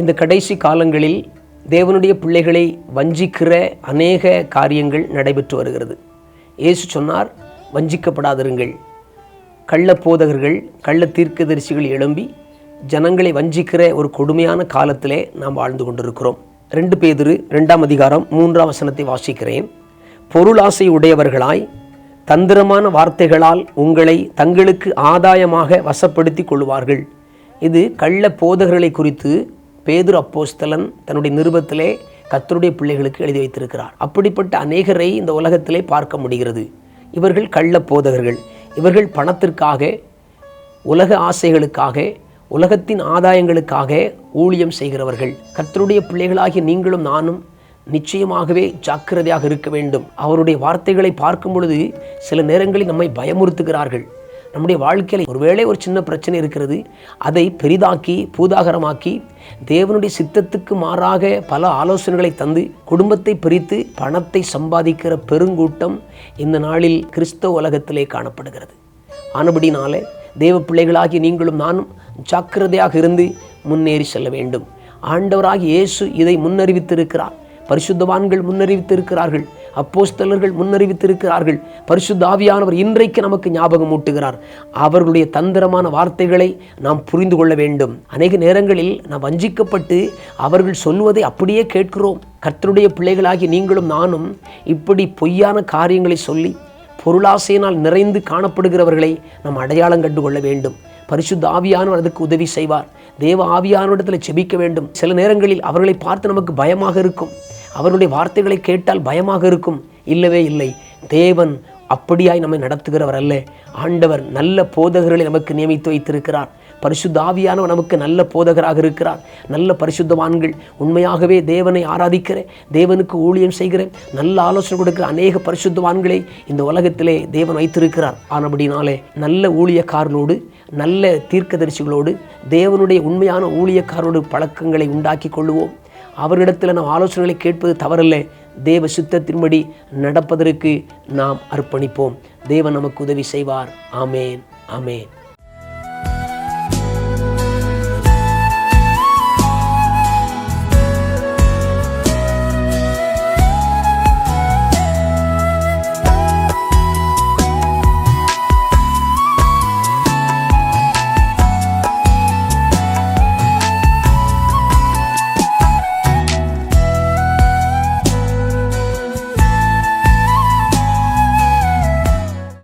இந்த கடைசி காலங்களில் தேவனுடைய பிள்ளைகளை வஞ்சிக்கிற அநேக காரியங்கள் நடைபெற்று வருகிறது. இயேசு சொன்னார் வஞ்சிக்கப்படாதிருங்கள். கள்ள போதகர்கள் கள்ள தீர்க்கதரிசிகள் எழும்பி ஜனங்களை வஞ்சிக்கிற ஒரு கொடுமையான காலத்திலே நாம் வாழ்ந்து கொண்டிருக்கிறோம். ரெண்டு பேதிரு ரெண்டாம் அதிகாரம் மூன்றாம் வசனத்தை வாசிக்கிறேன். பொருளாசை உடையவர்களாய் தந்திரமான வார்த்தைகளால் உங்களை தங்களுக்கு ஆதாயமாக வசப்படுத்தி கொள்வார்கள். இது கள்ள போதகர்களை குறித்து பேதுரு அப்போஸ்தலன் தன்னுடைய நிருபத்திலே கத்தருடைய பிள்ளைகளுக்கு எழுதி வைத்திருக்கிறார். அப்படிப்பட்ட அநேகரை இந்த உலகத்திலே பார்க்க முடிகிறது. இவர்கள் கள்ள போதகர்கள். இவர்கள் பணத்திற்காக உலக ஆசைகளுக்காக உலகத்தின் ஆதாயங்களுக்காக ஊழியம் செய்கிறவர்கள். கர்த்தருடைய பிள்ளைகளாகிய நீங்களும் நானும் நிச்சயமாகவே ஜாக்கிரதையாக இருக்க வேண்டும். அவருடைய வார்த்தைகளை பார்க்கும் பொழுது சில நேரங்களில் நம்மை பயமுறுத்துகிறார்கள். நம்முடைய வாழ்க்கையில் ஒருவேளை ஒரு சின்ன பிரச்சனை இருக்கிறது அதை பெரிதாக்கி பூதாகரமாக்கி தேவனுடைய சித்தத்துக்கு மாறாக பல ஆலோசனைகளை தந்து குடும்பத்தை பிரித்து பணத்தை சம்பாதிக்கிற பெருங்கூட்டம் இந்த நாளில் கிறிஸ்தவ உலகத்திலே காணப்படுகிறது. ஆனபடினாலே தேவ பிள்ளைகளாகி நீங்களும் நானும் ஜாக்கிரதையாக இருந்து முன்னேறி செல்ல வேண்டும். ஆண்டவராகி இயேசு இதை முன்னறிவித்திருக்கிறார். பரிசுத்தவான்கள் முன்னறிவித்திருக்கிறார்கள். அப்போஸ்தலர்கள் முன்னறிவித்திருக்கிறார்கள். பரிசுத்த ஆவியானவர் இன்றைக்கு நமக்கு ஞாபகம் ஊட்டுகிறார் அவர்களுடைய தந்திரமான வார்த்தைகளை நாம் புரிந்து கொள்ள வேண்டும். அநேக நேரங்களில் நாம் வஞ்சிக்கப்பட்டு அவர்கள் சொல்வதை அப்படியே கேட்கிறோம். கர்த்தருடைய பிள்ளைகளாகி நீங்களும் நானும் இப்படி பொய்யான காரியங்களை சொல்லி பொருளாசையினால் நிறைந்து காணப்படுகிறவர்களை நாம் அடையாளம் கண்டு கொள்ள வேண்டும். பரிசுத்த ஆவியானவர் அதுக்கு உதவி செய்வார். தேவ ஆவியானவரிடத்தில் செபிக்க வேண்டும். சில நேரங்களில் அவர்களை பார்த்து நமக்கு பயமாக இருக்கும். அவருடைய வார்த்தைகளை கேட்டால் பயமாக இருக்கும். இல்லவே இல்லை. தேவன் அப்படியாய் நம்மை நடத்துகிறவர் அல்ல. ஆண்டவர் நல்ல போதகர்களை நமக்கு நியமித்து வைத்திருக்கிறார். பரிசுத்தாவியானவர் நமக்கு நல்ல போதகராக இருக்கிறார். நல்ல பரிசுத்தவான்கள் உண்மையாகவே தேவனை ஆராதிக்கிற தேவனுக்கு ஊழியம் செய்கிற நல்ல ஆலோசனை கொடுக்கிற அநேக பரிசுத்தவான்களை இந்த உலகத்திலே தேவன் வைத்திருக்கிறார். ஆனபடினாலே நல்ல ஊழியக்காரர்களோடு நல்ல தீர்க்கதரிசிகளோடு தேவனுடைய உண்மையான ஊழியக்காரோடு பழக்கங்களை உண்டாக்கி கொள்ளுவோம். அவரிடத்தில் நாம் ஆலோசனைகளை கேட்பது தவறில்லை. தேவ சித்தத்தின்படி நடப்பதற்கு நாம் அர்ப்பணிப்போம். தேவன் நமக்கு உதவி செய்வார். ஆமேன். ஆமேன்.